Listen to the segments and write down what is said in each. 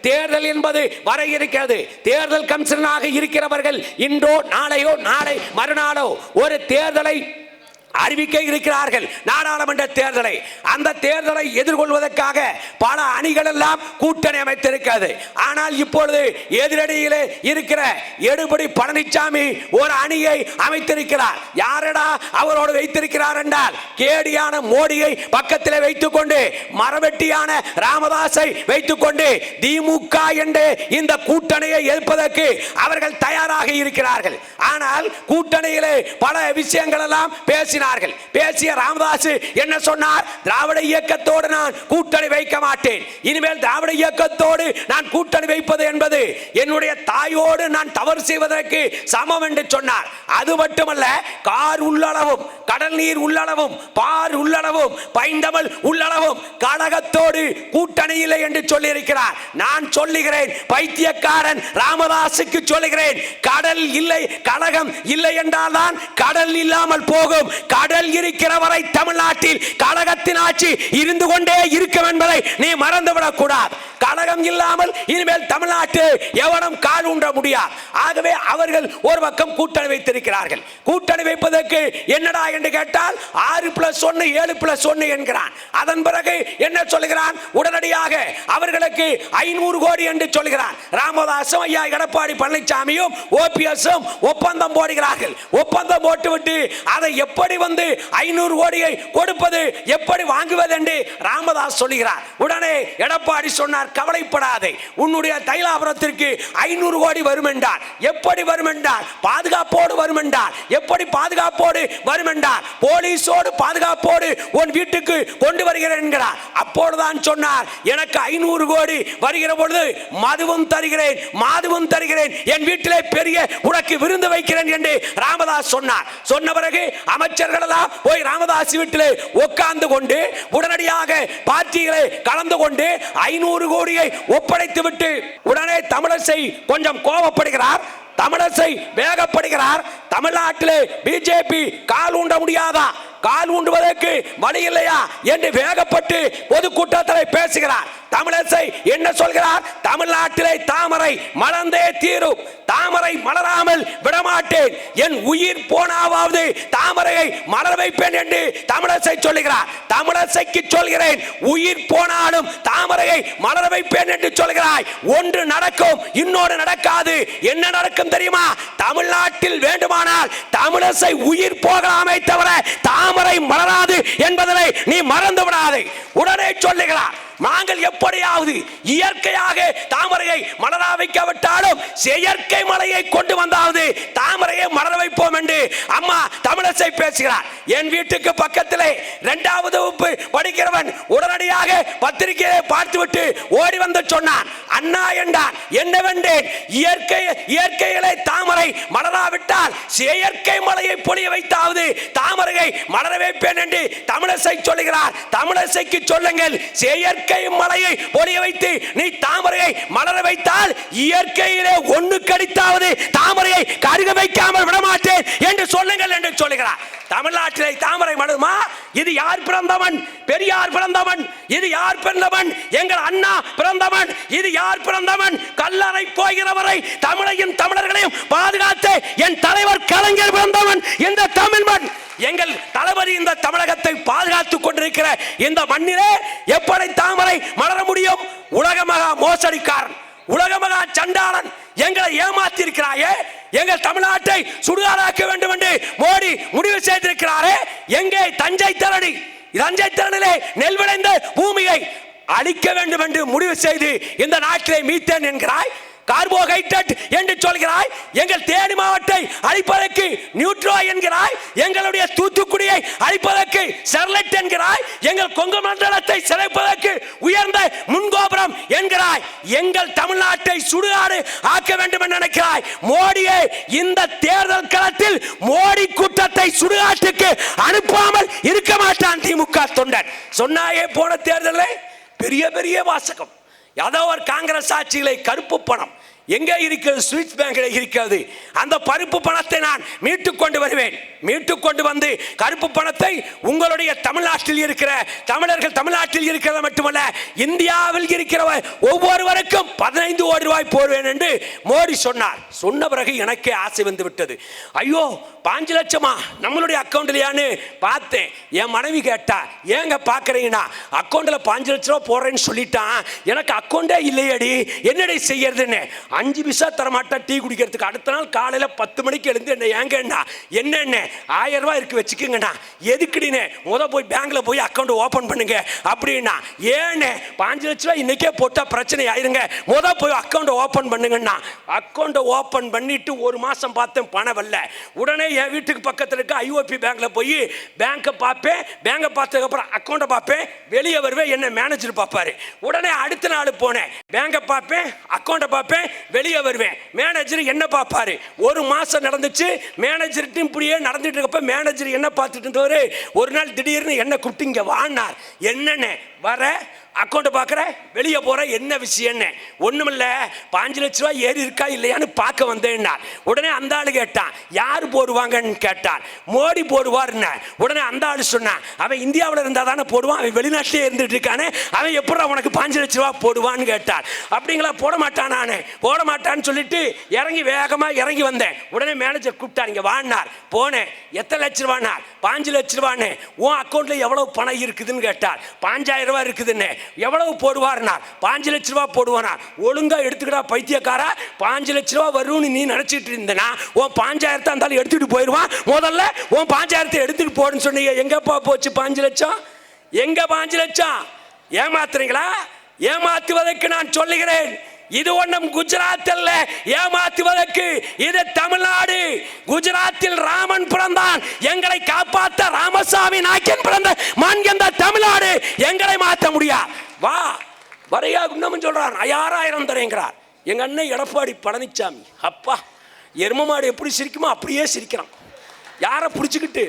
தேர்தல் என்பது வர இருக்கிறது. தேர்தல் கமிஷனாக இருக்கிறவர்கள் இன்றோ நாளையோ நாளை மறுநாளோ ஒரு தேர்தலை அறிவிக்க இருக்கிறார்கள். நாடாளுமன்ற தேர்தலை. அந்த தேர்தலை எதிர்கொள்வதற்காக பல அணிகள் எல்லாம் கூட்டணி அமைத்திருக்கிறது. ஆனால் இப்பொழுது எதிரடியிலே இருக்கிற எடுபடி பழனிசாமி ஒரு அணியை அமைத்திருக்கிறார். யாரடா அவரோடு வைத்திருக்கிறார் என்றால் கேடியான மோடியை பக்கத்தில் வைத்துக் கொண்டு மரவெட்டியான ராமதாஸை வைத்துக் கொண்டு திமுக என்று இந்த கூட்டணியை எதிர்ப்பதற்கு அவர்கள் தயாராக இருக்கிறார்கள். ஆனால் கூட்டணியிலே பல விஷயங்கள் எல்லாம் பேசி பேசினார்கள். பேசிய ராமதாஸ் என்ன சொன்னார்? திராவிட இயக்கத்தோடு நான் கூட்டணி வைக்க மாட்டேன். இனிமேல் திராவிட இயக்கத்தோடு நான் கூட்டணி வைப்பது என்பது என்னுடைய தாயோடு நான் தவறு செய்வதற்கு சமம் என்று சொன்னார். அது மட்டுமல்ல கார் உள்ளளவும் கடல் நீர் உள்ளளவும் பார் உள்ளளவும் பைந்தமல் உள்ளளவும் கழகத்தோடு கூட்டணி இல்லை என்று சொல்லியிருக்கிறார். நான் சொல்லுகிறேன் பைத்தியக்காரன் ராமதாசுக்கு சொல்லுகிறேன் கடல் இல்லை கழகம் இல்லை என்றால் தான் கடல் இல்லாமல் போகும். கடல் இருக்கிற வரை தமிழ்நாட்டில் கழகத்தின் ஆட்சி இருந்து கொண்டே இருக்கும் என்பதை நீ மறந்துவிடக் கூடாது. கழகம் இல்லாமல் இனிமேல் தமிழ்நாட்டு எவனும் கால் ஊன்ற முடியாது. ஆகவே அவர்கள் ஒரு பக்கம் கூட்டணி வைத்திருக்கிறார்கள். கூட்டணி வைப்பதற்கு என்னடா என்று கேட்டால் ஆறு பிளஸ் ஒன்னு ஏழு பிளஸ் ஒன்னு என்கிறான். அதன் பிறகு என்ன சொல்கிறான்? உடனடியாக அவர்களுக்கு ஐநூறு கோடி என்று சொல்கிறான். ராமதாசும் ஐயா எடப்பாடி பழனிசாமியும் ஓபிஎஸும் ஒப்பந்தம் போடுகிறார்கள். ஒப்பந்தம் போட்டுவிட்டு அதை எப்படி வந்து ஐநூறு கோடியை கொடுப்பது எப்படி வாங்குவது என்று ராமதாஸ் சொல்லுகிறார் உடனே எடப்பாடி சொன்னார் கவலைப்படாதே உன்னுடைய தைலாபுரத்திற்கு ஐநூறு கோடி வரும் என்றார். எப்படி வரும் என்றார்? பாதுகாப்போடு வரும் என்றார். எப்படி பாதுகாப்போடு வரும் என்றார்? போலீஸோடு பாதுகாப்போடு உன் வீட்டுக்கு கொண்டு வருகிறேன் என்கிறார். அப்போதுதான் சொன்னார் எனக்கு ஐநூறு கோடி வருகிற பொழுது மதுவும் தருகிறேன் மாதுவும் தருகிறேன் என் வீட்டிலே பெரிய உனக்கு விருந்து வைக்கிறேன் என்று ராமதாஸ் சொன்னார். சொன்ன பிறகு அமைச்சர் அமைச்சர்கள் எல்லாம் போய் ராமதாஸ் வீட்டிலே உட்கார்ந்து கொண்டு உடனடியாக பார்ட்டிகளை கலந்து கொண்டு ஐநூறு கோடியை ஒப்படைத்து விட்டு உடனே தமிழசை கொஞ்சம் கோபப்படுகிறார். தமிழசை வேகப்படுகிறார். தமிழ்நாட்டிலே பிஜேபி கால் ஊண்ட முடியாதா? கால் ஊண்டுவதற்கு வழி இல்லையா? என்று வேகப்பட்டு பொதுக்கூட்டத்தில் பேசுகிறார். தமிழசை என்ன சொல்கிறார்? தமிழ்நாட்டிலே தாமரை மலர்ந்தே தீரும். தாமரை மலராமல் விடமாட்டேன். என் உயிர் போனாவது தாமரையை மலர வைப்பேன் என்று தமிழசை சொல்லுகிறார். தமிழசைக்கு சொல்கிறேன் உயிர் போனாலும் தாமரையை மலர வைப்பேன் என்று சொல்கிறாய். ஒன்று நடக்கும் இன்னொன்று நடக்காது. என்ன நடக்கும் தெரியுமா? தமிழ்நாட்டில் வேண்டுமானால் தமிழசை உயிர் போகலாமே தவிர தாமரை மலராது என்பதனை நீ மறந்து விடாதே உடனே சொல்லுகிறார் நாங்கள் எப்படியாவது இயற்கையாக தாமரையை மலர வைக்காவிட்டாலும் செயற்கை மலையை கொண்டு வந்தாவது தாமரையை மலர வைப்போம் என்று அம்மா தமிழசை பேசுகிறார். என் வீட்டுக்கு பக்கத்திலே இரண்டாவது வகுப்பு படிக்கிறவன் உடனடியாக பத்திரிகையை பார்த்துவிட்டு ஓடி வந்து சொன்னான். அண்ணா என்றான். என்னவென்றேன் இயற்கை இயற்கையிலே தாமரை மலராவிட்டால் செயற்கை மலையை பொழிய வைத்தாவது தாமரையை மலர வைப்பேன் என்று தமிழசை சொல்லுகிறார். தமிழசைக்கு சொல்லுங்கள் செயற்கை மலையை பொழிய வைத்து நீ தாமரையை மலர வைத்தால் இயற்கையிலே ஒண்ணு கடித்தாவது தாமரையை கருக வைக்காமல் விடமாட்டேன் என்று சொல்லுங்கள் என்று சொல்லுகிறார். தமிழ்நாட்டிலே தாமரை மலருமா இது யார் பிறந்தவன்? பெரியார் பிறந்தவன்? இது யார் பிறந்தவன்? எங்கள் அண்ணா பிறந்தவன்? இது யார் பிறந்தவன்? கல்லறை போகிறவரை தமிழையும் தமிழர்களையும் பாதுகாத்து என் தலைவர் கலைஞர் பிறந்தவன். இந்த தமிழ் மண் எங்கள் தளபதி இந்த தமிழகத்தை பாதுகாத்துக் கொண்டிருக்கிற இந்த மண்ணிலே எப்படி தாமரை மலர முடியும்? உலகமகா மோசடிக்காரன் உலகமகா சண்டாளன் எங்களை ஏமாத்தி இருக்கிறாயே எங்கள் தமிழ்நாட்டை சுடுகாடாக்க வேண்டும் என்று மோடி முடிவு செய்திருக்கிறாரே எங்கே தஞ்சை திரடி தஞ்சை திறனிலே நெல் விளைந்த பூமியை அழிக்க வேண்டும் என்று முடிவு செய்து இந்த நாட்டிலே மீத்தேன் என்கிறாய்? கார்போஹைட்ரேட் என்று சொல்கிறாய். எங்கள் தேனி மாவட்டத்தை அழிப்பதற்கு நியூட்ரோ என்கிறாய். எங்களுடைய தூத்துக்குடியை அழிப்பதற்கு செர்லெட் என்கிறாய். எங்கள் கொங்கு மண்டலத்தை சிறைப்பதற்கு உயர்ந்த முன்கோபுரம் என்கிறாய். எங்கள் தமிழ்நாட்டை சுடுகாடு ஆக்க வேண்டும் என்று நினைக்கிறாய். மோடியை இந்த தேர்தல் களத்தில் மோடி கூட்டத்தை சுடுகாட்டுக்கு அனுப்பாமல் இருக்க மாட்டான் திமுக தொண்டன் சொன்னாயே போன தேர்தலில் பெரிய பெரிய வாசகம். ஏதோ ஒரு காங்கிரஸ் ஆட்சிகளை கருப்பு பணம். எங்கே இருக்கிறது? சுவிஸ் பேங்கில் இருக்கிறது. அந்த பருப்பு பணத்தை நான் மீட்டு கொண்டு வருவேன். மீட்டு கொண்டு வந்து கருப்பு பணத்தை உங்களுடைய தமிழ்நாட்டில் இருக்கிற தமிழர்கள் தமிழ்நாட்டில் இருக்கிறது மட்டுமல்ல இந்தியாவில் இருக்கிற ஒவ்வொருவருக்கும் பதினைந்து கோடி ரூபாய் போடுவேன் என்று மோடி சொன்னார். சொன்ன பிறகு எனக்கே ஆசை வந்து விட்டது. ஐயோ பாஞ்சு லட்சமா? நம்மளுடைய அக்கௌண்ட்லையான்னு பார்த்தேன். என் மனைவி கேட்டா ஏங்க பார்க்குறீங்கன்னா அக்கௌண்ட்டில் பாஞ்சு லட்ச ரூபா போடுறேன்னு சொல்லிட்டான். எனக்கு அக்கௌண்டே இல்லையடி. என்னடி செய்யறதுன்னு? அஞ்சு பிசா தரமாட்டா டீ குடிக்கிறதுக்கு. அடுத்த நாள் காலையில் பத்து மணிக்கு எழுந்து என்ன ஏங்கண்ணா என்னென்ன ஆயிரம் ரூபாய் இருக்கு வச்சுக்கோங்கண்ணா. எதுக்குடினே முத போய் பேங்க்ல போய் அக்கௌண்ட் ஓப்பன் பண்ணுங்க. அப்படின்னா ஏண்ணே பாஞ்சு லட்ச ரூபாய் இன்னைக்கே போட்டால் பிரச்சனை ஆயிருங்க. முத போய் அக்கௌண்ட் ஓப்பன் பண்ணுங்கண்ணா. அக்கௌண்ட்டை ஓப்பன் பண்ணிட்டு ஒரு மாசம் பார்த்தேன் பணம் வரல. உடனே என் வீட்டுக்கு பக்கத்தில் இருக்க ஐஓபி பேங்க்ல போய் பேங்கை பார்ப்பேன். பேங்கை பார்த்ததுக்கப்புறம் அக்கௌண்ட்டை பார்ப்பேன். வெளியே வருவேன் என்ன மேனேஜர் பார்ப்பாரு. உடனே அடுத்த நாள் போனேன். பேங்கை பார்ப்பேன் அக்கௌண்ட்டை பார்ப்பேன். வெளியே வருவேன். மேனேஜர் என்ன பார்ப்பாரு? ஒரு மாதம் நடந்துச்சு மேனேஜர்கிட்ட இப்படியே நடந்துட்டு இருக்கப்ப மேனேஜர் என்ன பார்த்துட்டு இருந்தவர் ஒரு நாள் திடீர்னு என்ன கூப்பிட்டு இங்கே வானார் என்னென்ன? வர அக்கௌண்ட்டை பார்க்குற? வெளியே போகிற என்ன விஷயம்னு. ஒன்றுமில்ல பாஞ்சு லட்ச ரூபா ஏறி இருக்கா இல்லையான்னு பார்க்க வந்தேன்னார். உடனே அந்த ஆள் கேட்டான் யார் போடுவாங்கன்னு? கேட்டான் மோடி போடுவார்னு. உடனே அந்த ஆள் சொன்னான் அவன் இந்தியாவில் இருந்தால் தானே போடுவான்? அவன் வெளிநாட்டிலே இருந்துட்டு இருக்கானே. அவன் எப்படா உனக்கு பாஞ்சு லட்ச ரூபா போடுவான்னு? கேட்டான் அப்படிங்களா போட மாட்டான் நான். போட மாட்டான்னு சொல்லிட்டு இறங்கி வேகமாக இறங்கி வந்தேன். உடனே மேனேஜர் கூப்பிட்டார் இங்கே வாடினார் போனேன். எத்தனை லட்ச ரூபானார் பாஞ்சு லட்ச ரூபான்னு. உன் அக்கௌண்ட்டில் எவ்வளோ பணம் இருக்குதுன்னு? கேட்டார். பாஞ்சாயிரம் ரூபா இருக்குதுன்னு. எவ்வளவு போடுவார்னார் பாஞ்சு லட்ச ரூபா போடுவானார் ஒழுங்கா எடுத்துக்கடா பைத்தியக்காரா. பாஞ்சு லட்ச ரூபா வரும்னு நீ நினைச்சிட்டு இருந்தனா உன் பாஞ்சாயிரத்தை இருந்தாலும் எடுத்துட்டு போயிடுவான் முதல்ல உன் பாஞ்சாயிரத்தை எடுத்துட்டு போடுன்னு சொன்னீங்க. எங்கப்பா போச்சு பாஞ்சு லட்சம்? எங்க பாஞ்சு லட்சம்? ஏமாத்துறீங்களா? ஏமாத்துவதற்கு நான் சொல்லுகிறேன். இது ஒன்றும் குஜராத் அல்ல ஏமாத்துவதற்கு இது தமிழ்நாடு. குஜராத்தில் ராமன் பிறந்தான். எங்களை காப்பாத்த ராமசாமி நாயக்கன் பிறந்த மண் தமிழ்நாடு எங்களை மாற்ற முடியா? வா வரையா இன்னமும் சொல்றான். ஐயாறாயிரம் தரேங்கிறார். எங்க அண்ணன் எடப்பாடி பழனிசாமி அப்பா எரும மாடு எப்படி சிரிக்குமோ அப்படியே சிரிக்கிறான். யாரை பிடிச்சிக்கிட்டு?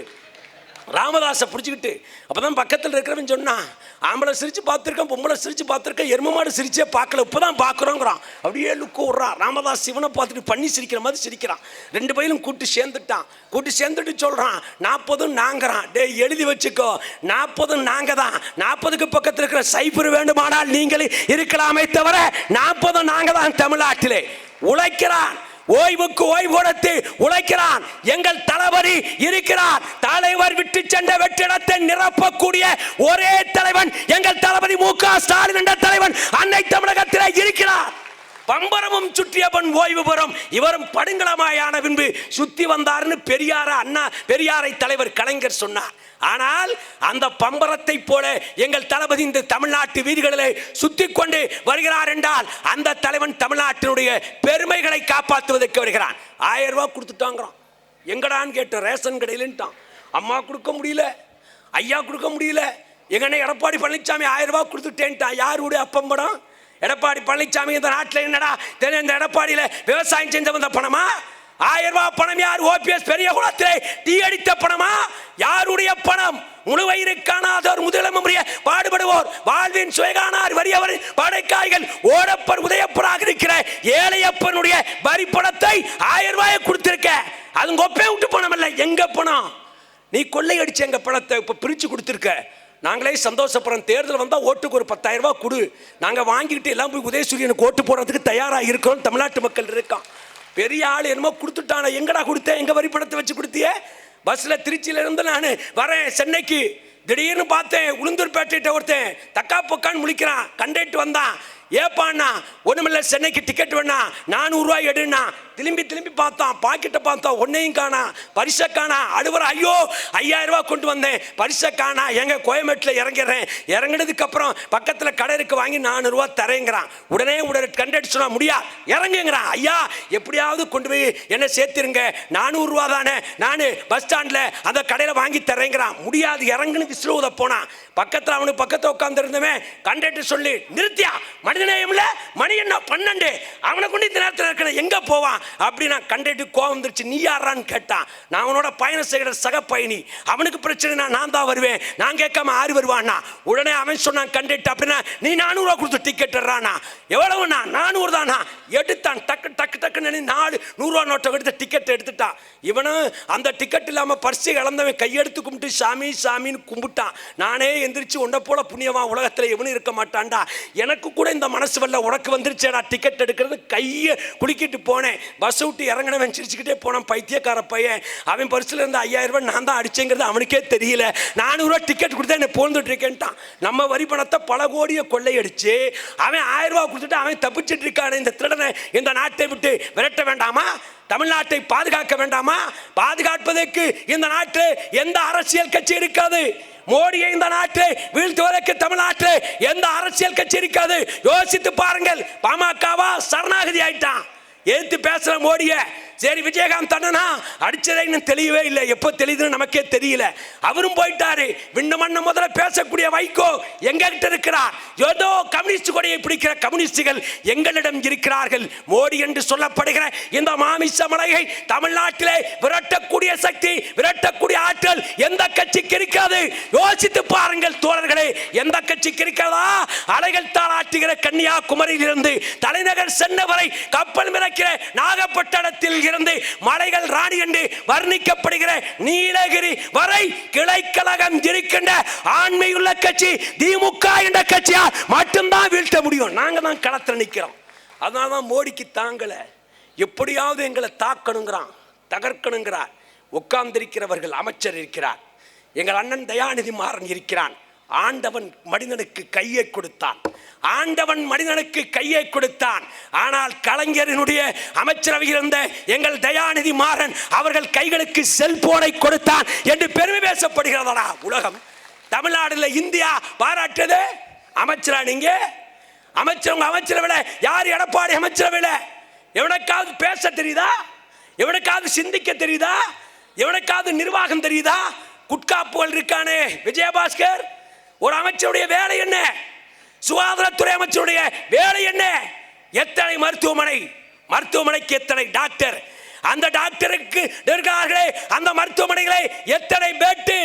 ராமதாஸை பிடிச்சிக்கிட்டு. அப்போ தான் பக்கத்தில் இருக்கிறவன் சொன்னான் ஆம்பளை சிரித்து பார்த்துருக்கேன் பொம்பளை சிரித்து பார்த்துருக்கேன் எரும மாடு சிரிச்சே பார்க்கல இப்போ தான் பார்க்குறோங்கிறான். அப்படியே லுக்கு விட்றான் ராமதாஸ் சிவனை பார்த்துட்டு பண்ணி சிரிக்கிற மாதிரி சிரிக்கிறான். ரெண்டு பையிலும் கூட்டு சேர்ந்துட்டான். கூட்டு சேர்ந்துட்டு சொல்கிறான் நாற்பதும் நாங்கிறான். டே எழுதி வச்சுக்கோ. நாற்பதும் நாங்கள் தான் நாற்பதுக்கு பக்கத்தில் இருக்கிற சைபர் வேண்டுமானால் நீங்கள் இருக்கலாமே தவிர நாற்பதும் நாங்கள் தான் தமிழ்நாட்டிலே. உழைக்கிறான். ஓய்வுக்கு ஓய்வு கொடுத்து உழைக்கிறான். எங்கள் தளபதி இருக்கிறார். தலைவர் விட்டு சென்ற வெற்றிடத்தை நிரப்பக்கூடிய ஒரே தலைவன் எங்கள் தளபதி மு க ஸ்டாலின் என்ற தலைவன் அன்னை தமிழகத்தில் இருக்கிறார். பம்பரமும் சுற்றியவன் ஓய்வு பெறும். இவரும் படுங்களமாயான பின்பு சுத்தி வந்தார்னு பெரியார அண்ணா பெரியாரை தலைவர் கலைஞர் சொன்னார். ஆனால் அந்த பம்பரத்தை போல எங்கள் தளபதி இந்த தமிழ்நாட்டு வீதிகளிலே சுத்தி கொண்டு வருகிறார் என்றால் அந்த தலைவன் தமிழ்நாட்டினுடைய பெருமைகளை காப்பாற்றுவதற்கு வருகிறான். ஆயிரம் ரூபாய் கொடுத்துட்டாங்கிறான். எங்கடான்னு கேட்டோம் ரேஷன் கடையிலன்ட்டான். அம்மா கொடுக்க முடியல ஐயா கொடுக்க முடியல. எங்கன்னா எடப்பாடி பழனிசாமி ஆயிரம் ரூபாய் கொடுத்துட்டேன்ட்டான். யாருடைய அப்பம் படம் எடப்பாடி பழனிசாமி இந்த நாட்டில் என்னடா? தெரியும் இந்த எடப்பாடியில் விவசாயம் செஞ்ச வந்த பணமா? ஆயிரம் ரூபாய் பணம் யார்? ஓபிஎஸ் பெரிய குளத்திலே தீ அடித்த பணமா? யாருடைய பணம்? முழுவயிறு காணாதோர் முதலமுறைய பாடுபடுவோர். வாழ்வின் சுயகானார் வறியவர் படைக்காய்கள் ஓடப்பர் உதயப்பராக இருக்கிற ஏழையப்பனுடைய வரி பணத்தை ஆயிரம் ரூபாயை கொடுத்திருக்க. அது கொப்பே விட்டு பணம் இல்லை எங்க பணம்? நீ கொள்ளையடிச்ச எங்க பணத்தை இப்ப பிரிச்சு கொடுத்துருக்க. நாங்களே சந்தோஷப்படுறோம். தேர்தல் வந்தால் ஓட்டுக்கு ஒரு பத்தாயிரம் ரூபாய் கொடு. நாங்கள் வாங்கிக்கிட்டு எல்லாம் போய் உதயசூரியனுக்கு ஓட்டு போடுறதுக்கு தயாராக இருக்கிறோம் தமிழ்நாட்டு மக்கள் இருக்கான் பெரிய ஆள் என்னமோ கொடுத்துட்டான எங்கடா கொடுத்தேன்? எங்கள் வரி பணத்தை வச்சு கொடுத்தியே? பஸ்ஸில் திருச்சியிலேருந்து நான் வரேன் சென்னைக்கு. திடீர்னு பார்த்தேன் உளுந்தூர்பேட்டையிட்ட ஒருத்தன் தக்கா பொக்கான்னு முழிக்கிறான். கண்டக்ட் வந்தான். ஏப்பாண்ணா ஒன்றுமில்ல சென்னைக்கு டிக்கெட் வேணா. நானூறுரூவா எடுண்ணா. திரும்பி திரும்பி பார்த்தான். பாக்கெட்டை பார்த்தோம் ஒன்னையும் காணா. பரிசை காணா. அழுவற ஐயோ ஐயாயிரம் ரூபாய் கொண்டு வந்தேன். பரிசை காணா. எங்க கோயம்பேட்டில் இறங்கிறேன் இறங்கினதுக்கு அப்புறம் பக்கத்தில் கடை இருக்கு வாங்கி நானூறுரூவா தரேங்கிறான். உடனே உடனே கண்டடிச்சுனா முடியா இறங்குங்கிறான். ஐயா எப்படியாவது கொண்டு போய் என்ன சேர்த்துருங்க. நானூறுரூவா தானே. நான் பஸ் ஸ்டாண்டில் அந்த கடையில் வாங்கி தரேங்கிறான். முடியாது. இறங்குன்னு விசிறுவத போனான். பக்கத்தில் அவனுக்கு பக்கத்தில் உட்காந்துருந்தவன் கண்டக்டர் சொல்லி நிறுத்தியா? மனித மனிதநேயம் மணி என்ன? பன்னெண்டு. அவனை கொண்டு இந்த நேரத்தில் இருக்கணும். எங்கே போவான்? அப்படி நான் கண்டுட்டு கோவம் வந்துருச்சு. நீ யாரான்னு கேட்டான். நான் அவனோட பயணம் செய்கிற சக பயணி. அவனுக்கு பிரச்சனை நான் தான் வருவேன். நான் கேட்காம ஆறு வருவான்னா? உடனே அவன் சொன்னான் கண்டுட்டு அப்படின்னா நீ நானூறுவா கொடுத்து டிக்கெட் எடுறானா எவ்வளவுண்ணா? நானூறு தானா? எடுத்தான். டக்கு டக்கு டக்குன்னு நாலு நூறுரூவா நோட்டை எடுத்து டிக்கெட் எடுத்துட்டான். இவனும் அந்த டிக்கெட் இல்லாமல் பரிசு இழந்தவன் கையெடுத்து கும்பிட்டு சாமி சாமின்னு கும்பிட்டான். நானே எந்திரிச்சு உன்னை போல புண்ணியமா உலகத்தில் எவனும் இருக்க மாட்டான்டா. எனக்கு கூட இந்த மனசு வரல. உனக்கு வந்துருச்சேடா டிக்கெட் எடுக்கிறது. கையை குலுக்கிட்டு போனேன். பஸ் விட்டு இறங்கினவன் சிரிச்சுக்கிட்டே போனான். பைத்தியக்கார பையன். அவன் பரிசுல இருந்த ஐயாயிரம் ரூபாய் நான் தான் அடிச்சேங்கிறது அவனுக்கே தெரியல. நானூறுரூவா டிக்கெட் கொடுத்தா என்ன போந்துட்டு இருக்கேன்ட்டான் நம்ம வரி பணத்தை பல கோடியை கொள்ளையடிச்சு அவன் ஆயிரம் ரூபாய் கொடுத்துட்டு அவன் தப்பிச்சிட்டு இருக்கான இந்த திருடனை இந்த நாட்டை விட்டு விரட்ட வேண்டாமா? தமிழ்நாட்டை பாதுகாக்க வேண்டாமா? பாதுகாப்பதற்கு இந்த நாட்டு எந்த அரசியல் கட்சி இருக்காது. மோடியை இந்த நாட்டு வீழ்த்துவதற்கு தமிழ்நாட்டில் எந்த அரசியல் கட்சி இருக்காது. யோசித்து பாருங்கள். பாமகவா சரணாகதி ஆயிட்டான். எதிர்த்து பேசுற மோடிய சரி விஜயகாந்த் அண்ணனா அடிச்சதே இன்னும் இல்லை. எப்போ தெளிதுன்னு நமக்கே தெரியல. அவரும் போயிட்டாரு. விண்ண முதல்ல பேசக்கூடிய வைகோ எங்ககிட்ட இருக்கிறார். ஏதோ கம்யூனிஸ்ட் கொடையை பிடிக்கிற கம்யூனிஸ்டுகள் எங்களிடம் இருக்கிறார்கள். மோடி என்று சொல்லப்படுகிற இந்த மாமிச மலையை தமிழ்நாட்டிலே விரட்டக்கூடிய சக்தி விரட்டக்கூடிய ஆற்றல் எந்த கட்சிக்கு இருக்காது யோசித்து பாருங்கள் தோழர்களே எந்த கட்சிக்கு இருக்கிறதா? அலைகள் தாளாட்டுகிற கன்னியாகுமரியிலிருந்து தலைநகர் சென்னை வரை கப்பல் மிதக்கிற நாகப்பட்டினத்தில் இருந்து மலைகள் ராணி என்று வர்ணிக்கப்படுகிற நீலகிரி வரை கிளைக்கழகம் இருக்கின்ற ஆண்மையுள்ள கட்சி திமுக என்ற கட்சியா மட்டும்தான் வீழ்த்த முடியும். நாங்க தான் களத்தில் நிக்கிறோம். அதனால தான் மோடிக்கு தாங்கல. எப்படியாவது எங்களை தாக்கணுங்கிறான் தகர்க்கணுங்கிறார். உட்கார்ந்திருக்கிறவர்கள் அமைச்சர் இருக்கிறார். எங்கள் அண்ணன் தயாநிதி மாறன் இருக்கிறான். ஆண்டவன் மனிதனுக்கு கையை கொடுத்தான். ஆண்டவன் மனிதனுக்கு கையை கொடுத்தான். ஆனால் கலைஞரினுடைய அமைச்சரவையில் இருந்த எங்கள் தயாநிதி மாறன் அவர்கள் கைகளுக்கு செல்போனை கொடுத்தான் என்று பெருமை பேசப்படுகிறதா உலகம் தமிழ்நாடுல இந்தியா பாராட்டுது. அமைச்சரா நீங்க? அமைச்சர் உங்க யார் எடப்பாடி அமைச்சரவையில எவனுக்காவது பேச தெரியுதா? எவனுக்காவது சிந்திக்க தெரியுதா? எவனுக்காவது நிர்வாகம் தெரியுதா? குட்காப்புகள் இருக்கானே விஜயபாஸ்கர்? ஒரு அமைச்சருடைய வேலை என்ன? சுகாதாரத்துறை அமைச்சருடைய வேலை என்ன? எத்தனை மருத்துவமனை? மருத்துவமனைக்கு எத்தனை டாக்டர்? அந்த டாக்டருக்கு இருக்கிறார்களே அந்த மருத்துவமனைகளை எத்தனை பேட்டு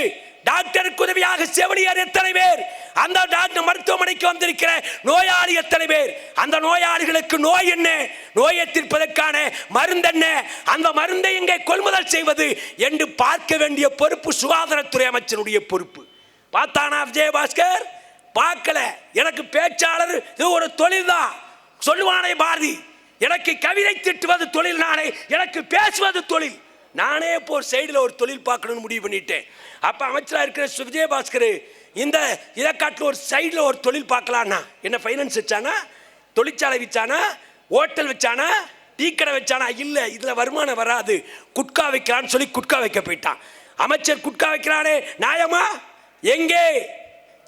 டாக்டருக்கு உதவியாக செவிலியர் எத்தனை பேர்? அந்த டாக்டர் மருத்துவமனைக்கு வந்திருக்கிற நோயாளி எத்தனை பேர்? அந்த நோயாளிகளுக்கு நோய் என்ன? நோயை தீர்ப்பதற்கான மருந்து என்ன? அந்த மருந்தை எங்கே கொள்முதல் செய்வது? என்று பார்க்க வேண்டிய பொறுப்பு சுகாதாரத்துறை அமைச்சருடைய பொறுப்பு. பார்த்தானா விஜயபாஸ்கர்? பார்க்கல. எனக்கு பேச்சாளர் இது ஒரு தொழில் தான் சொல்லுவானே பாரதி எனக்கு கவிதை திட்டுவது தொழில் நானே எனக்கு பேசுவது தொழில். நானே இப்போ ஒரு சைடில் ஒரு தொழில் பார்க்கணும்னு முடிவு பண்ணிட்டேன். அப்போ அமைச்சராக இருக்கிற விஜயபாஸ்கர் இந்த இதை காட்டில் ஒரு சைடில் ஒரு தொழில் பார்க்கலான்னா என்ன ஃபைனான்ஸ் வச்சானா தொழிற்சாலை வச்சானா ஹோட்டல் வச்சானா டீ கடை வச்சானா? இல்லை இதில் வருமானம் வராது. குட்கா வைக்கலான்னு சொல்லி குட்கா வைக்க போயிட்டான். அமைச்சர் குட்கா வைக்கிறானே நியாயமா? எங்கே?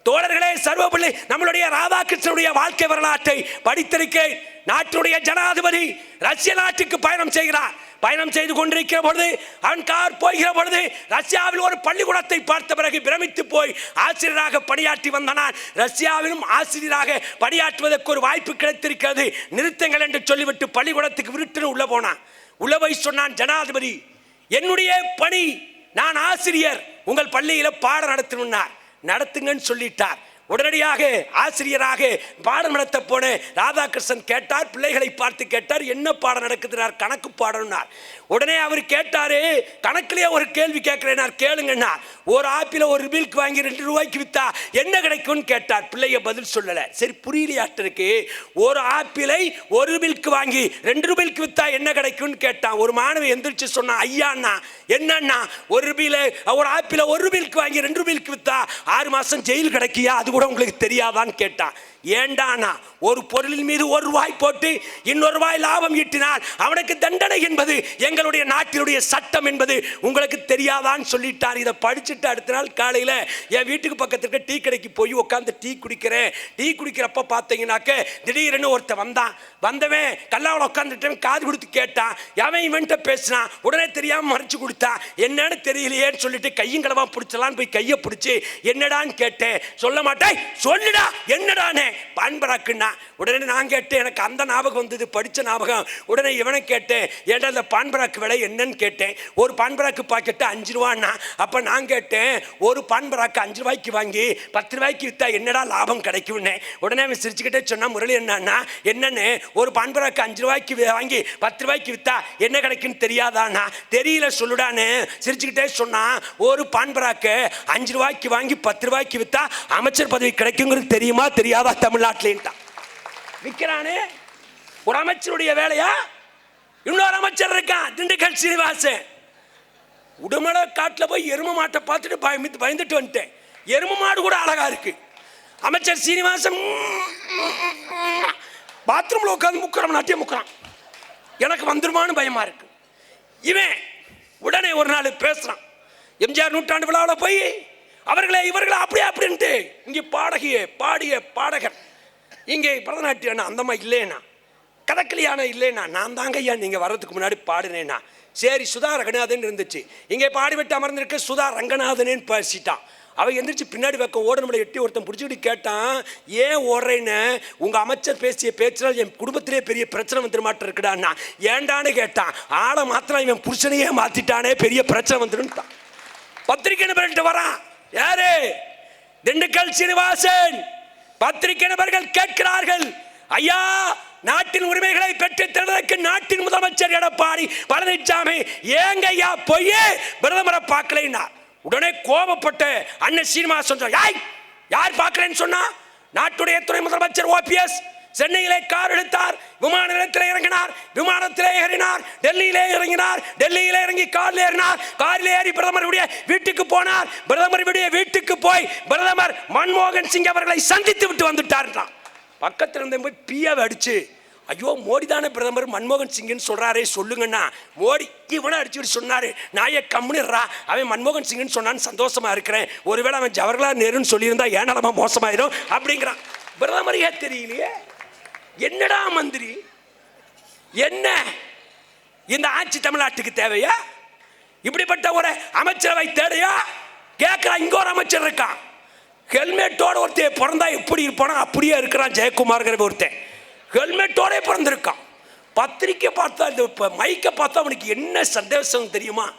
தோழர்களே சர்வபள்ளி நம்மளுடைய ராதாகிருஷ்ணனுடைய வாழ்க்கை வரலாற்றை படித்திருக்கேன் நாட்டுடைய ஜனாதிபதி ரஷ்ய நாட்டுக்கு பயணம் செய்கிறார். பயணம் செய்து கொண்டிருக்கிற பொழுது அவன் கார் போகிற பொழுது ரஷ்யாவில் ஒரு பள்ளிக்கூடத்தை பார்த்த பிறகு பிரமித்து போய் ஆசிரியராக பணியாற்றி வந்தனான். ரஷ்யாவிலும் ஆசிரியராக பணியாற்றுவதற்கு ஒரு வாய்ப்பு கிடைத்திருக்கிறது. நிறுத்துங்கள் என்று சொல்லிவிட்டு பள்ளிக்கூடத்துக்கு விருட்டுன்னு உள்ள போனான். உள்ள போய் சொன்னான் ஜனாதிபதி என்னுடைய பணி நான் ஆசிரியர். உங்கள் பள்ளியில் பாடம் நடத்தணும்னார். நடத்துங்கன்னு சொல்லிட்டார். உடனடியாக ஆசிரியராக பாடம் நடத்த போன ராதாகிருஷ்ணன் கேட்டார் பிள்ளைகளை பார்த்து கேட்டார் என்ன பாடம் நடக்குதுனார் கணக்கு பாடம்னார் உடனே அவர் கேட்டாரு கணக்கிலேயே ஒரு கேள்வி கேட்கிறேனார் கேளுங்கண்ணா. ஒரு ஆப்பிள ஒரு மில்க் வாங்கி ரெண்டு ரூபாய்க்கு வித்தா என்ன கிடைக்கும்னு கேட்டார் பிள்ளைய பதில் சொல்லல. சரி புரியலையாட்டிருக்கு ஒரு ஆப்பிளை ஒரு மில்க் வாங்கி ரெண்டு ரூபாய்க்கு வித்தா என்ன கிடைக்கும்னு கேட்டான். ஒரு மாணவி எந்திரிச்சு சொன்னான் ஐயாண்ணா என்னண்ணா? ஒரு ரூபாயில ஒரு ஆப்பிள ஒரு ரூபாய்க்கு வாங்கி ரெண்டு ரூபாய்க்கு வித்தா ஆறு மாசம் ஜெயில் கிடைக்கியா? அது கூட உங்களுக்கு தெரியாதான்னு கேட்டான். ஏண்டானா? ஒரு பொருளின் மீது ஒரு ரூபாய் போட்டு இன்னொரு ரூபாய் லாபம் ஈட்டினால் அவனுக்கு தண்டனை என்பது எங்களுடைய நாட்டினுடைய சட்டம் என்பது உங்களுக்கு தெரியாதான்னு சொல்லிட்டார். இதை படிச்சுட்டு அடுத்த நாள் காலையில் என் வீட்டுக்கு பக்கத்துல இருக்க டீ கடைக்கு போய் உட்காந்து டீ குடிக்கிறேன். டீ குடிக்கிறப்ப பார்த்தீங்கன்னாக்க திடீர்னு ஒருத்தன் வந்தான். வந்தவன் கல்லாவில் உட்காந்துட்டவன் காது கொடுத்து கேட்டான். எவன் இவன்ட்ட பேசினான் உடனே தெரியாமல் மறைச்சு கொடுத்தான் என்னன்னு தெரியலையேன்னு சொல்லிட்டு கையும் களவா பிடிச்சலான்னு போய் கையை பிடிச்சி என்னடான்னு கேட்டேன். சொல்ல மாட்டேன். சொல்லுடா என்னடானே பான்பராக்குன்னா உடனே நான் கேட்டேன் எனக்கு அந்த ஞாபகம் வந்தது படித்த ஞாபகம். உடனே இவனை கேட்டேன் ஏன்டா அந்த பான்பராக்கு விலை என்னன்னு கேட்டேன்? ஒரு பான்பராக்கு பாக்கெட்டு அஞ்சு ரூபான்னா? அப்போ நான் கேட்டேன் ஒரு பான்பராக்கு அஞ்சு ரூபாய்க்கு வாங்கி பத்து ரூபாய்க்கு விற்றா என்னடா லாபம் கிடைக்கும்னு? உடனே அவன் சிரிச்சுக்கிட்டே சொன்னால் முரளி என்னன்னா என்னன்னு? ஒரு பான்பராக்கு அஞ்சு ரூபாய்க்கு வாங்கி பத்து ரூபாய்க்கு விற்றா என்ன கிடைக்குன்னு தெரியாதானா தெரியல சொல்லுடான்னு. சிரிச்சுக்கிட்டே சொன்னான் ஒரு பான்பராக்கு அஞ்சு ரூபாய்க்கு வாங்கி பத்து ரூபாய்க்கு விற்றா அமைச்சர் பதவி கிடைக்குங்கிறது தெரியுமா தெரியாதா? தமிழ்நாட்டிலேன்ட்டான். விற்கிறானே ஒரு அமைச்சருடைய வேலையா? இன்னொரு அமைச்சர் இருக்கான் திண்டுக்கல் சீனிவாசன். உடுமலை காட்டில் போய் எரும மாட்டை பார்த்துட்டு பயமித்து பயந்துட்டு வந்துட்டேன். எரும மாடு கூட அழகாக இருக்கு. அமைச்சர் சீனிவாசன் பாத்ரூமில் உட்காந்து முக்கிறோம் நாட்டியம் முக்கிறான். எனக்கு வந்துருமான்னு பயமாக இருக்கு. இவன் உடனே ஒரு நாள் பேசுகிறான் எம்ஜிஆர் நூற்றாண்டு விழாவில் போய் அவர்களே இவர்களே அப்படியே அப்படின்ட்டு. இங்கே பாடகியே பாடிய பாடகர் இங்கே பரதநாட்டியம் அந்தம்மா மாதிரி இல்லைண்ணா கதக்களியான இல்லைண்ணா நான் தாங்க ஐயா நீங்கள் வர்றதுக்கு முன்னாடி பாடினேண்ணா? சரி சுதா ரங்கநாதன் இருந்துச்சு. இங்கே பாடிவிட்டு அமர்ந்திருக்க சுதா ரங்கநாதனேன்னு பேசிட்டான். அவன் எந்திரிச்சு பின்னாடி பக்கம் ஓடணும்ல எட்டி ஒருத்தன் பிடிச்சிக்கிட்டு கேட்டான் ஏன் ஓடுறேன்னு? உங்கள் அமைச்சர் பேசிய பேச்சினால் என் குடும்பத்திலே பெரிய பிரச்சனை வந்துட மாட்டேன் இருக்குடான்னா ஏண்டான்னு கேட்டான். ஆளை மாத்திரம் இவன் புருஷனையே மாற்றிட்டானே பெரிய பிரச்சனை வந்துடும் பத்திரிகை நபர்கிட்ட வரான். யாரு? திண்டுக்கல் சீனிவாசன். பத்திரிகை நபர்கள் கேட்கிறார்கள். ஐயா நாட்டின் உரிமைகளை பெற்றுத் தருவதற்கு நாட்டின் முதலமைச்சர் எடப்பாடி பழனிசாமி ஏங்க ஐயா போய் பிரதமரை பார்க்கலைன்னா உடனே கோபப்பட்ட அண்ணன் சீனிவாசன் யாய் யார் பார்க்கலன்னு சொன்னா? நாட்டுடைய துணை முதலமைச்சர் ஓபிஎஸ் சென்னையிலே கார் எடுத்தார் விமான நிலையத்தில் இறங்கினார் விமானத்திலே ஏறினார் டெல்லியிலே இறங்கினார் டெல்லியிலே இறங்கி காரில் ஏறினார் காரில் ஏறி பிரதமருடைய வீட்டுக்கு போனார். பிரதமருடைய வீட்டுக்கு போய் பிரதமர் மன்மோகன் சிங் அவர்களை சந்தித்து விட்டு வந்துட்டார்ன்றான். பக்கத்தில் இருந்த போய் பியாவை அடிச்சு ஐயோ மோடி தானே பிரதமர் மன்மோகன் சிங்னு சொல்றாரே சொல்லுங்கண்ணா மோடி இவனை அடிச்சுட்டு சொன்னாரு நாய கம்முனிடுறா அவன் மன்மோகன் சிங்னு சொன்னான்னு சந்தோஷமா இருக்கிறேன். ஒருவேளை அவன் ஜவஹர்லால் நேருன்னு சொல்லியிருந்தா ஏன் நிலமா மோசமாயிரும்? அப்படிங்கிறான். பிரதமர் ஏன் தெரியலையே. என்னடா மந்திரி? என்ன? இந்த ஆட்சி தமிழ்நாட்டுக்கு தேவையா? இப்படிப்பட்ட ஒரு அமைச்சரவை தேவையா கேட்கிறான் இங்க ஒரு அமைச்சர் இருக்கான் ஹெல்மெட்டோட ஒருத்தன் பிறந்தா எப்படி இருப்பானோ அப்படியே இருக்கிறான் ஜெயக்குமார்ங்கிற ஒருத்தன். ஹெல்மெட்டோட பிறந்திருக்கான். பத்திரிக்கை பார்த்தா இந்த இப்போ மைக்கை பார்த்தா அவனுக்கு என்ன சந்தோஷம் தெரியுமா?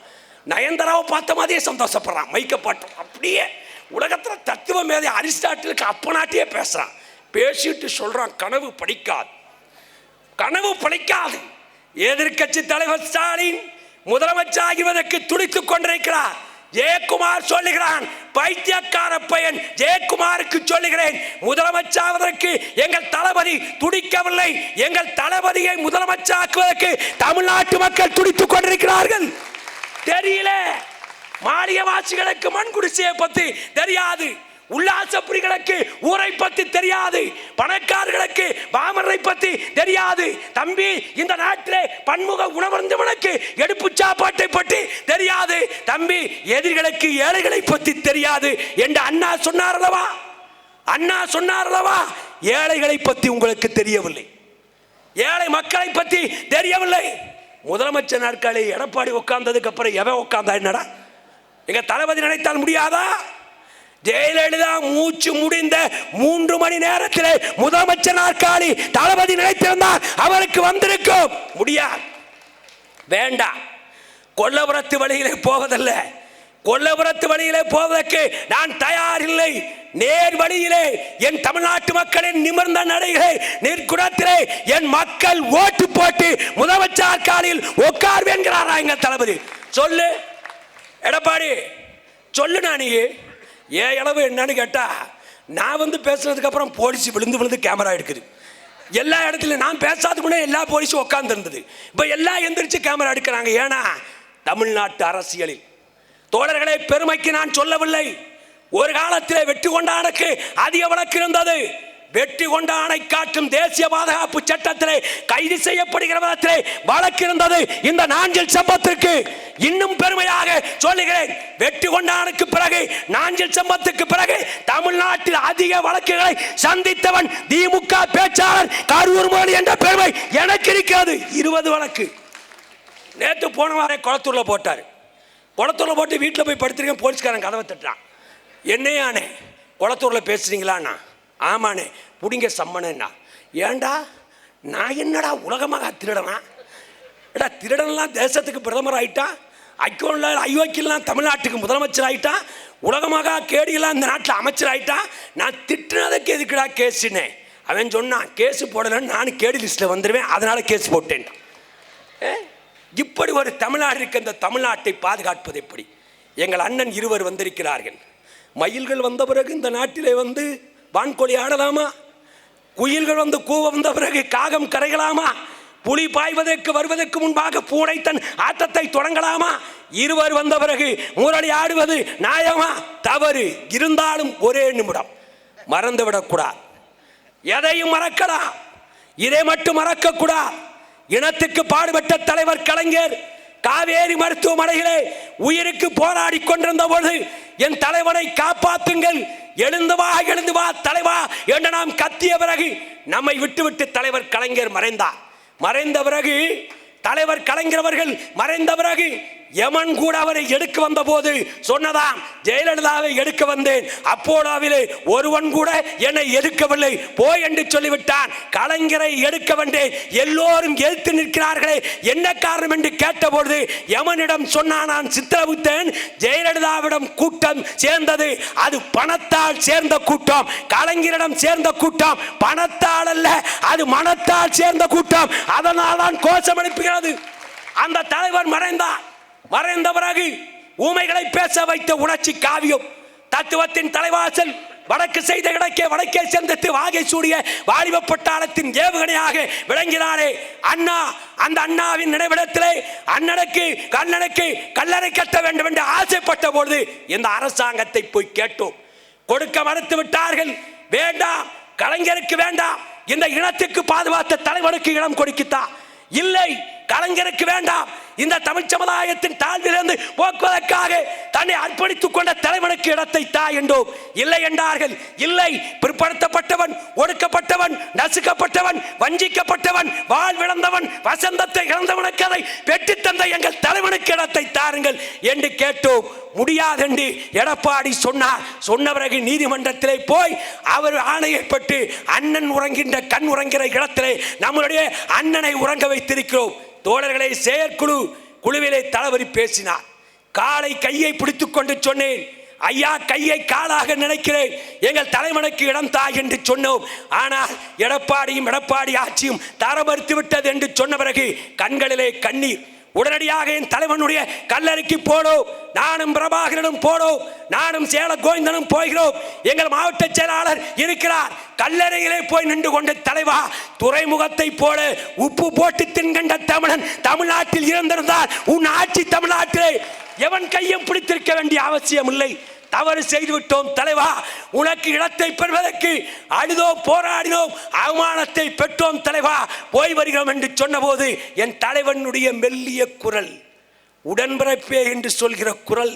நயன்தாராவை பார்த்த மாதிரியே சந்தோஷப்படுறான். மைக்கை பாட்டு அப்படியே உலகத்தில் தத்துவ மேதை அரிஸ்டாட்டிலுக்கு அப்பனாட்டியே பேசுகிறான் பேசிட்டு சொல்கிறான் கனவு படிக்காது. கனவு படிக்காது. எதிர்க்கட்சி தலைவர் ஸ்டாலின் முதலமைச்சர் ஆகிவதற்கு துடித்துக் கொண்டிருக்கிறார். ஜெயக்குமார் சொல்லுகிறான் பைத்தியக்கார பையன் ஜெயக்குமாருக்கு சொல்லுகிறேன் முதலமைச்சாவதற்கு எங்கள் தளபதி துடிக்கவில்லை. எங்கள் தளபதியை முதலமைச்சாக்குவதற்கு தமிழ்நாட்டு மக்கள் துடித்துக் கொண்டிருக்கிறார்கள். தெரியல. மாளிகவாசிகளுக்கு மண் குடிசையை பத்தி தெரியாது. உல்லாசப்புரிகளுக்கு ஊரை பத்தி தெரியாது. பணக்காரர்களுக்கு பாமரை பத்தி தெரியாது. தம்பி இந்த நாட்டிலே பன்முக உணவருந்தவனுக்கு எடுப்பு சாப்பாட்டை பற்றி தெரியாது. தம்பி எதிரிகளுக்கு ஏழைகளை பத்தி தெரியாது என்று அண்ணா சொன்னார் அல்லவா அண்ணா சொன்னார் அல்லவா ஏழைகளை பத்தி உங்களுக்கு தெரியவில்லை. ஏழை மக்களை பத்தி தெரியவில்லை. முதலமைச்சர் நாற்காலி எடப்பாடி உட்கார்ந்ததுக்கு அப்புறம் எவன் உட்கார்ந்தா என்னடா? எங்க தளபதி நினைத்தால் முடியாதா? ஜெயலலிதா மூச்சு முடிந்த மூன்று மணி நேரத்தில் முதலமைச்சர் நாற்காலி தளபதி நினைத்திருந்தார். அவருக்கு வந்திருக்கும். முடியாது. வேண்டாம். கொல்லபுரத்து வழியிலே போவதல்ல. கொல்லபுரத்து வழியிலே போவதற்கு நான் தயார் இல்லை நேர் வழியிலே என் தமிழ்நாட்டு மக்களின் நிமிர்ந்த நடைகளை நிற்குணத்திலே என் மக்கள் ஓட்டு போட்டு முதலமைச்சர் காலில் உட்கார்வேன்கிறாரா எங்கள் தளபதி? சொல்லு. எடப்பாடி சொல்லு நீ ஏன் அளவு என்னன்னு கேட்டால் நான் வந்து பேசுனதுக்கப்புறம் போலீஸ் விழுந்து விழுந்து கேமரா எடுக்குது. எல்லா இடத்துலையும் நான் பேசாததுக்கு முன்னே எல்லா போலீஸும் உட்காந்துருந்தது இப்போ எல்லாம் எந்திரிச்சு கேமரா எடுக்கிறாங்க. ஏன்னா தமிழ்நாட்டு அரசியலில் தோழர்களை பெருமைக்கு நான் சொல்லவில்லை. ஒரு காலத்தில் வெற்றி கொண்டானுக்கு அதிக வழக்கு இருந்தது. வெற்றி கொண்டானை காட்டும் தேசிய பாதுகாப்பு சட்டத்திலே கைது செய்யப்படுகிற விதத்திலே வழக்கு இருந்தது இந்த நாஞ்சில் சம்பத்திற்கு. இன்னும் பெருமையாக சொல்லுகிறேன். வெற்றி கொண்டானுக்கு பிறகு நாஞ்சில் சம்பத்துக்கு பிறகு தமிழ்நாட்டில் அதிக வழக்குகளை சந்தித்தவன் திமுக பேச்சாளர் கரூர் மோடி என்ற பெருமை எனக்கு இருக்கிறது. இருபது வழக்கு. நேற்று போன வாரம் குளத்தூர்ல போட்டார். குளத்தூர்ல போட்டு வீட்டில் போய் படுத்திருக்கேன் போலீஸ்காரன் கதவை தட்டுறான். என்னையானே குளத்தூர்ல பேசுறீங்களாண்ணா? ஆமாண்ணே பிடிங்க சம்மனேன்னா ஏண்டா நான் என்னடா உலகமாக திருடனா? ஏடா திருடன்லாம் தேசத்துக்கு பிரதமர் ஆயிட்டான் ஐக்கோன்ல ஐயோக்கியெல்லாம் தமிழ்நாட்டுக்கு முதலமைச்சர் ஆயிட்டான் உலகமாக கேடியெல்லாம் இந்த நாட்டில் அமைச்சர் ஆயிட்டான் நான் திட்டினதுக்கு எதுக்குடா கேஸுன்னு அவன் சொன்னான் கேஸ் போடலன்னு நான் கேடி லிஸ்ட்டில் வந்துடுவேன் அதனால் கேஸ் போட்டேன். இப்படி ஒரு தமிழ்நாடு இருக்க இந்த தமிழ்நாட்டை பாதுகாப்பது எப்படி? எங்கள் அண்ணன் இருவர் வந்திருக்கிறார்கள். மயில்கள் வந்த பிறகு இந்த நாட்டிலே வந்து வான்கோழி ஆடலாமா? குயில்கள் வந்து கூவ வந்த பிறகு காகம் கரைகலாமா புலி பாய்வதற்கு வருவதற்கு முன்பாக பூனை தன் ஆட்டத்தை தொடங்கலாமா? இருவர் வந்த பிறகு முரளி ஆடுவது நியாயமா? தவறு. இருந்தாலும் ஒரே நிமிடம். மறந்துவிடக்கூடாது எதையும் மறக்கலாம் இதை மட்டும் மறக்கக்கூடாது இனத்துக்கு பாடுபட்ட தலைவர் கலைஞர் காவேரி மருத்துவமனைகளே உயிருக்கு போராடி கொண்டிருந்த பொழுது என் தலைவனை காப்பாற்றுங்கள் எழுந்து வா எழுந்து வா தலைவா என்று நாம் கத்திய பிறகு நம்மை விட்டுவிட்டு தலைவர் கலைஞர் மறைந்தார். மறைந்த பிறகு தலைவர் கலைஞர் அவர்கள் மறைந்த பிறகு யமன் கூட அவரை எடுக்க வந்த போது சொன்னதாம் ஜெயலலிதாவை எடுக்க வந்தேன். அப்போலாவிலே ஒருவன் கூட என்னை எடுக்கவில்லை போய் என்று சொல்லிவிட்டான். கலைஞரை எடுக்க வந்தேன். எல்லோரும் எதிர்த்து நிற்கிறார்களே. என்ன காரணம் என்று கேட்டபொழுது யமனிடம் சொன்னான் நான் சித்திரவுத்தேன் ஜெயலலிதாவிடம் கூட்டம் சேர்ந்தது. அது பணத்தால் சேர்ந்த கூட்டம். கலைஞரிடம் சேர்ந்த கூட்டம். பணத்தால் அல்ல அது மனத்தால் சேர்ந்த கூட்டம். அதனால் தான் கோஷம் எழுப்புகிறது. அந்த தலைவர் மறைந்தார். மறைந்த பிறகு ஊமைகளை பேச வைத்த உணர்ச்சி காவியம். தத்துவத்தின் தலைவாசல் வடக்கு செய்த கிடக்கே வடக்கே சேர்ந்தத்து வாகை சூடிய வாலிப பட்டாளத்தின் ஏவுகணையாக விளங்கினாரே. அண்ணா அந்த அண்ணாவின் நினைவிடத்திலே அண்ணனுக்கு கண்ணனுக்கு கல்லறை கட்ட வேண்டும் என்று ஆசைப்பட்ட பொழுது இந்த அரசாங்கத்தை போய் கேட்டோம். கொடுக்க மறுத்து விட்டார்கள். வேண்டாம் கலைஞருக்கு வேண்டாம். இந்த இனத்துக்கு பாதுகாத்த தலைவருக்கு இடம் கொடுக்கித்தா இல்லை கலைஞருக்கு வேண்டாம். இந்த தமிழ் சமுதாயத்தின் தாழ்விலிருந்து போக்குவதற்காக தன்னை அர்ப்பணித்துக் கொண்ட தலைவனுக்கு இடத்தை தா என்றோம். இல்லை என்றார்கள். இல்லை பிற்படுத்தப்பட்டவன் ஒடுக்கப்பட்டவன் நசுக்கப்பட்டவன் வஞ்சிக்கப்பட்டவன் வாழ்விழந்தவன் வசந்தத்தை இழந்தவனுக்கு அதை பெற்றுத்தந்த எங்கள் தலைவனுக்கு இடத்தை தாருங்கள் என்று கேட்டோம். முடியாதென்று எடப்பாடி சொன்னார். சொன்ன பிறகு நீதிமன்றத்திலே போய் அவர் ஆணையை பெற்று அண்ணன் உறங்கின்ற கண் உறங்கிற இடத்திலே நம்மளுடைய அண்ணனை உறங்க வைத்திருக்கிறோம். தோழர்களை செயற்குழு குழுவிலே தளபதி பேசினார். காலை கையை பிடித்துக்கொண்டு சொன்னேன் ஐயா கையை காலாக நினைக்கிறேன். எங்கள் தலைவனுக்கு இடம் தா என்று சொன்னோம். ஆனால் எடப்பாடியும் எடப்பாடி ஆட்சியும் தரமறுத்து விட்டது என்று சொன்ன பிறகு கண்களிலே கண்ணீர் உடனடியாக என் தலைவனுடைய கல்லறைக்கு போடும் நானும் பிரபாகரனும் போடும் நானும் சேல கோவிந்தனும் போகிறோம் எங்கள் மாவட்ட செயலாளர் இருக்கிறார். கல்லறையிலே போய் நின்று கொண்ட தலைவா துறைமுகத்தை போல உப்பு போட்டு தின்கண்ட தமிழன் தமிழ்நாட்டில் இருந்திருந்தால் உன் ஆட்சி தமிழ்நாட்டிலே எவன் கையும் பிடித்திருக்க வேண்டிய அவசியம் இல்லை தவறு செய்து விட்டோம் தலைவா. உனக்கு இடத்தை பெறுவதற்கு அழுதோம் போராடினோம் அவமானத்தை பெற்றோம் தலைவா. போய் வருகிறோம் என்று சொன்னபோது என் தலைவனுடைய மெல்லிய குரல் உடன்பிறப்பே என்று சொல்கிற குரல்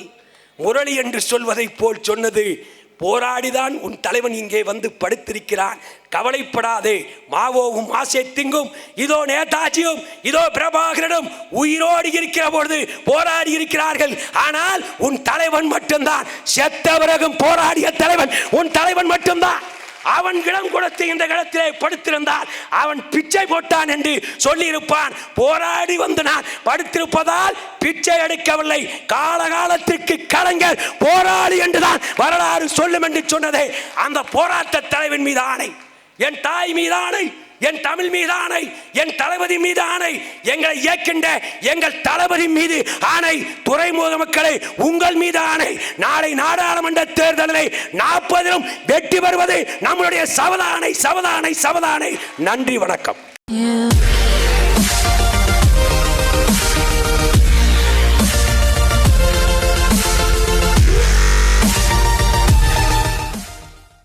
முரளி என்று சொல்வதைப் போல் சொன்னது. போராடிதான் உன் தலைவன் இங்கே வந்து படுத்திருக்கிறான். கவலைப்படாதே. மாவோவும் ஆசை திங்கும் இதோ நேதாஜியும் இதோ பிரபாகரனும் உயிரோடு இருக்கிற பொழுது போராடி இருக்கிறார்கள். ஆனால் உன் தலைவன் மட்டும்தான். செத்த பிறகும் போராடிய தலைவன் உன் தலைவன் மட்டும்தான். அவன் இடம் கொடுத்து இந்த இடத்திலே படுத்திருந்தால் அவன் பிச்சை போட்டான் என்று சொல்லியிருப்பான். போராடி வந்து நான் படுத்திருப்பதால் பிச்சை எடுக்கவில்லை. காலகாலத்திற்கு கலைஞர் போராளி என்றுதான் வரலாறு சொல்லும் என்று சொன்னதே. அந்த போராட்ட தலைவன் மீது ஆணை என் தாய் மீது ஆணை என் தமிழ் மீது ஆணை என் தளபதி மீது ஆணை எங்களை இயக்கின்ற எங்கள் தளபதி மீது ஆணை. துறைமுக மக்களை உங்கள் மீது ஆணை. நாளை நாடாளுமன்ற தேர்தலை நாற்பதிலும் வெற்றி பெறுவது நம்மளுடைய சவதானை சவதானை சவதானை. நன்றி வணக்கம்.